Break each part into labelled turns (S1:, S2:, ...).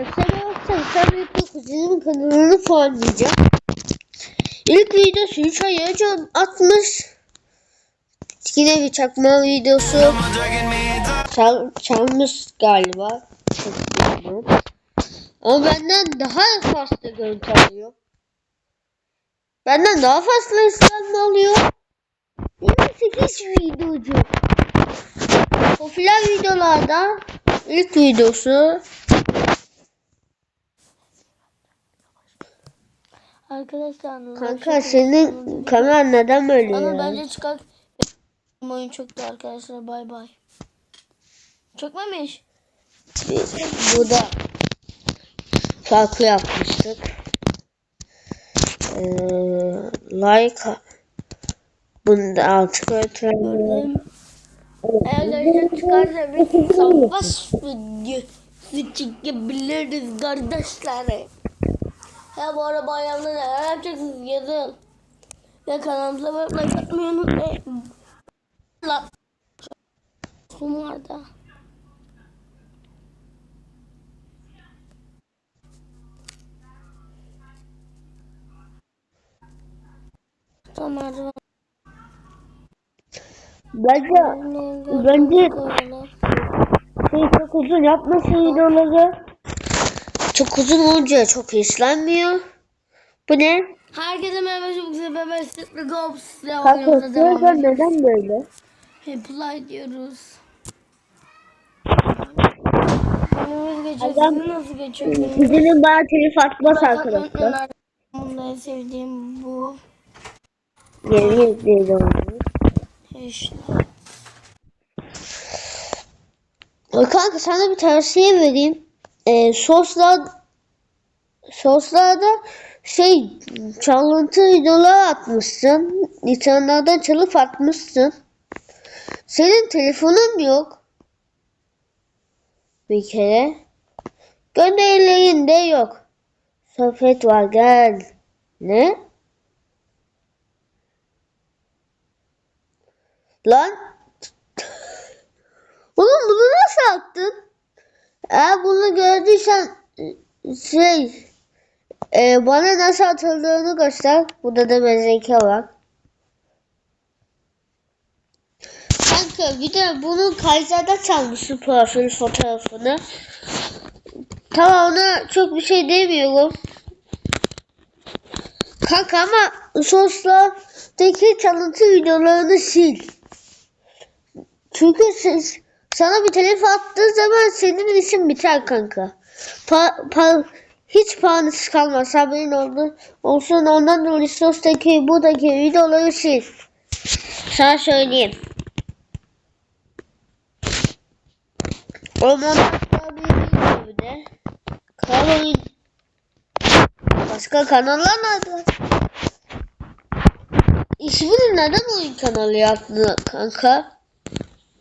S1: Sen yoksan sen bir kuzenim kanalını puanlayacağım. İlk videosu 3 ay önce atmış. Yine bir çakma videosu. Çal, çalmış galiba. Ama benden daha fazla görüntü alıyor. Benden daha fazla izlenme alıyor. 28 videocu. Popüler videolarda ilk videosu
S2: Arkadaşlar
S1: Kanka senin kamera neden böyle
S2: Ama
S1: ya?
S2: bence çıkar. Oyun çöktü arkadaşlar. Bay bay. Çökmemiş.
S1: Bu da farklı yapmıştık. Ee, like bunu da artık öğretmenim.
S2: Eğer çıkarsa bir savaş videosu çekebiliriz kardeşler. Ha bu arada bayramda neler yapacaksınız yazın. Ve kanalımıza abone atmayı unutmayın. La. Vardı. Tamam.
S1: Bence Bence- şey çok uzun yapmasın videoları. Çok uzun olunca çok izlenmiyor. Bu ne?
S2: Herkese merhaba çok güzel ben ben Sıklı Gops ile
S1: Kanka
S2: oyunumuza devam
S1: söyle
S2: ediyoruz.
S1: neden böyle?
S2: Reply diyoruz. Günümüz geçiyor.
S1: Adam-
S2: Sizin nasıl geçiyor?
S1: Kuzenim bana telif atmaz arkadaşlar.
S2: en sevdiğim bu.
S1: Yeni izleyelim onu.
S2: İşte.
S1: Kanka sana bir tavsiye vereyim. Ee, soslar soslarda şey çalıntı videolar atmışsın. İnsanlardan çalıp atmışsın. Senin telefonun yok. Bir kere. Gönderilerinde yok. Sohbet var gel. Ne? Lan Oğlum bunu nasıl attın? Eğer bunu gördüysen şey e, bana nasıl atıldığını göster. Burada da bezeke var. Kanka bir de bunu Kaiser'da çalmışsın profil fotoğrafını. Tamam ona çok bir şey demiyorum. Kanka ama soslardaki çalıntı videolarını sil. Çünkü siz, sana bir telif attığı zaman senin işin biter kanka. Pa, pa, hiç puanı kalmaz haberin oldu. Olsun ondan dolayı sostaki buradaki videoları sil. Sana söyleyeyim. O montajlar bir de. Kanal. Başka kanallar nerede? İsmini neden oyun kanalı yaptın kanka?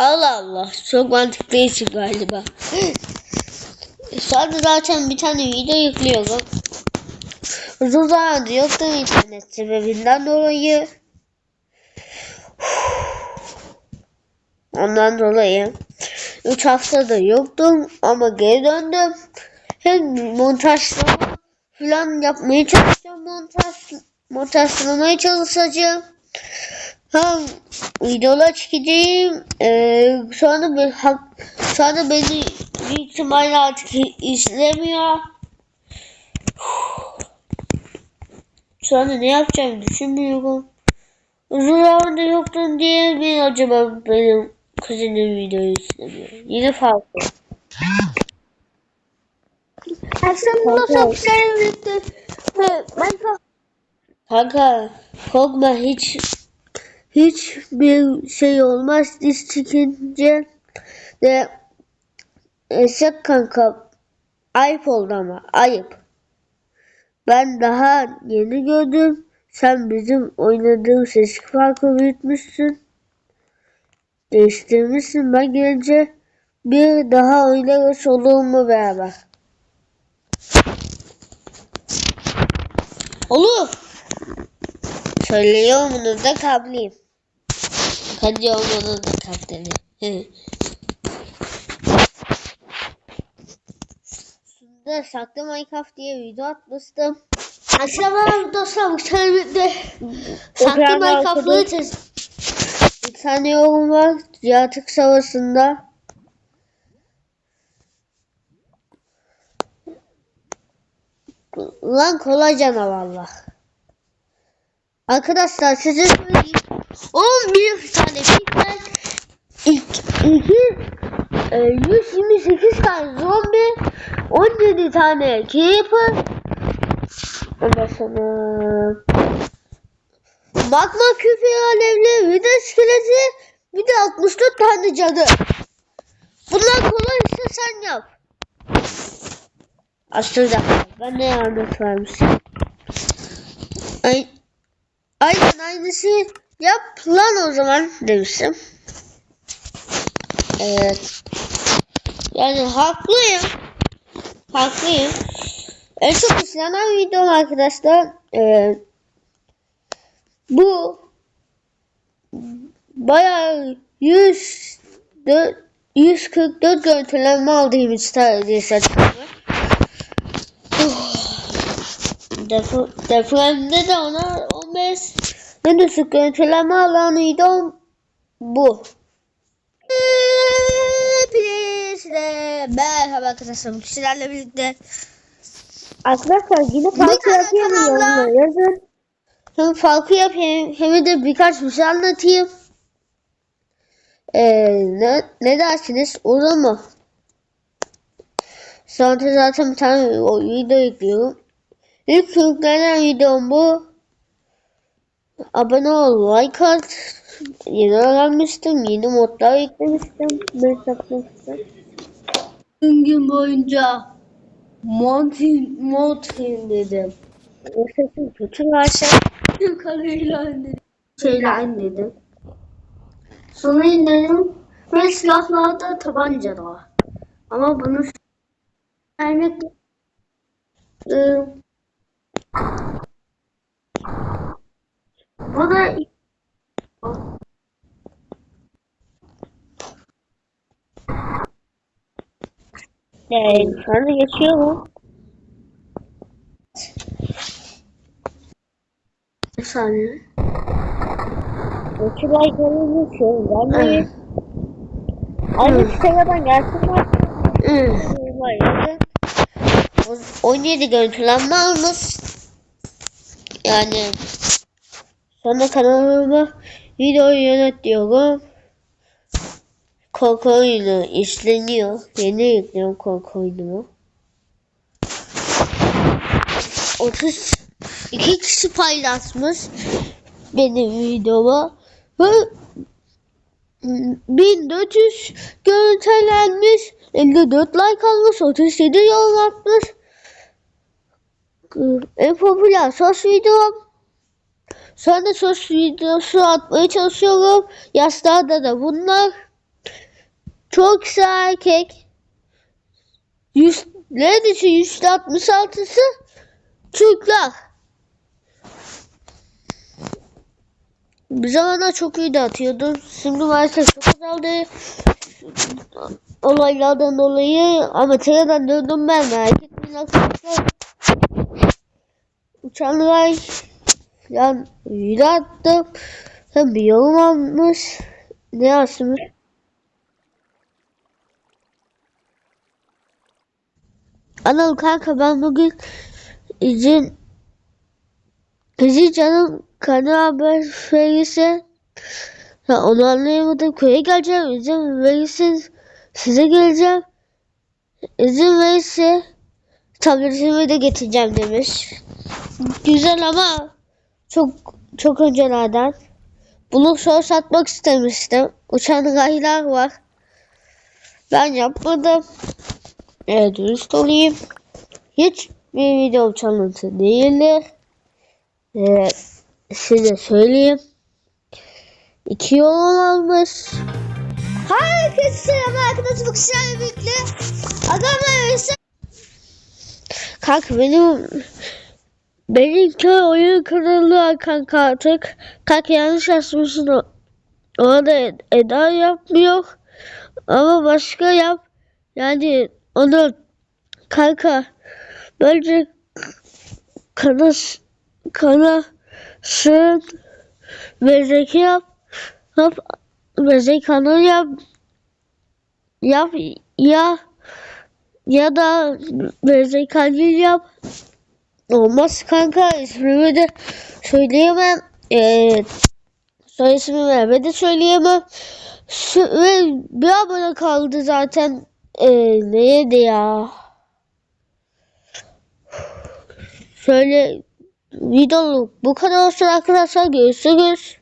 S1: Allah Allah. Çok mantıklı isim galiba. Anda zaten bir tane video yüklüyorum. Uzun zamandır yoktu internet sebebinden dolayı. Ondan dolayı 3 haftada yoktum ama geri döndüm. Hem montajlama falan yapmaya çalışacağım. Montaj, montajlamaya çalışacağım. Hem videolar çekeceğim. Ee, şu anda ben, şu anda beni büyük ihtimalle artık izlemiyor. Şu anda ne yapacağımı düşünmüyorum. Uzun zamandır yoktun diye mi acaba benim kuzenim videoyu izlemiyor? Yine farklı.
S2: Aslında sevdim. Ben çok
S1: Kanka korkma hiç hiç bir şey olmaz diz çekince de Esek kanka ayıp oldu ama ayıp. Ben daha yeni gördüm. Sen bizim oynadığımız ses farkı büyütmüşsün. Değiştirmişsin. Ben gelince bir daha oynarız olur mu beraber? Olur. Söylüyorum bunu da kabliyim. Hadi onu da kabdeni. Şunda da saklı Minecraft diye video atmıştım. Aşağıda dostlar bu sebeple saklı Minecraft'ları test... Bir tane yorum var. Yaratık savaşında. Lan kolay canavarlar. Arkadaşlar size söyleyeyim. 11 tane piksel iki, iki, e, 128 tane zombi 17 tane creeper Ondan sonra magma alevli bir de iskeleti bir de 64 tane cadı. Bunlar kolaysa sen yap. Aslında ben ne yanlış vermişim. Ay, aynen aynısı yap lan o zaman demiştim. Evet. Yani haklıyım. Haklıyım. En çok izlenen videom arkadaşlar e, bu bayağı 100 dö- 144 görüntülenme aldığım isterse Def- Depremde de ona 15 en düşük görüntülenme alan videom bu. Hepinize merhaba arkadaşlar. Sizlerle birlikte
S3: Arkadaşlar yine farklı
S1: tane
S3: yapayım yorumlara yazın.
S1: hem farkı yapayım hem de birkaç bir şey anlatayım. Ee, ne, ne dersiniz? Olur mu? Sonra zaten bir tane video yüklüyorum. İlk yüklenen videom bu. Abone ol, like at. Yeni öğrenmiştim. Yeni modlar yüklemiştim. Ben saklamıştım. Tüm gün boyunca Mountain Mountain dedim. O sesim kötü varsa yukarıyla dedim. Şeyle indirdim. Sonra indirdim ve silahlarda tabanca da var. Ama bunu vermek Iı, bu da
S3: Ee, şu anda geçiyor mu?
S1: bir saniye.
S3: İki like olunca şey vermeyi.
S1: Evet.
S3: Aynı siteden gelsinler.
S1: O- 17 görüntülenme almış. Yani sonra kanalıma videoyu yönet diyorum. Korku oyunu işleniyor. Yeni yüklüyorum korku oyunumu. 30 iki kişi paylaşmış benim videomu ve 1400 görüntülenmiş 54 like almış 37 yorum atmış en popüler sos videom sonra sos videosu atmaya çalışıyorum yaşlarda da bunlar çok güzel erkek Yüz, neredeyse yüzde 66'sı Türkler bir zamanlar çok iyi de atıyordum. Şimdi maalesef çok azaldı. Olaylardan dolayı ama tekrardan döndüm ben merak etmeyin arkadaşlar. Uçanlar yani video attım. Hem bir yorum almış. Ne yazmış? Anam kanka ben bugün izin izin canım kana haber verirse ha, onu anlayamadım. Köye geleceğim izin verirse size geleceğim. İzin verirse tabletimi de getireceğim demiş. Güzel ama çok çok öncelerden. Bunu sonra satmak istemiştim. Uçan raylar var. Ben yapmadım Evet dürüst olayım. Hiç bir video çalıntı değildir. Ee, size söyleyeyim. İki yorum almış. Herkese selam arkadaşlar. Bu kişilerle birlikte adamlar arası. Kanka benim benim köy oyun kanalı kanka artık. Kanka yanlış yazmışsın. Orada Ed- Eda yapmıyor. Ama başka yap. Yani onu kanka bence kana kana sığın ve zeki yap yap ve zekanı yap yap ya ya da ve zekanı yap. Olmaz kanka ismimi de söyleyemem. Ee, soy ismimi eve de söyleyemem. Ve bir abone kaldı zaten ee, neydi ya Şöyle videoluk bu kadar olsun arkadaşlar. Görüşürüz.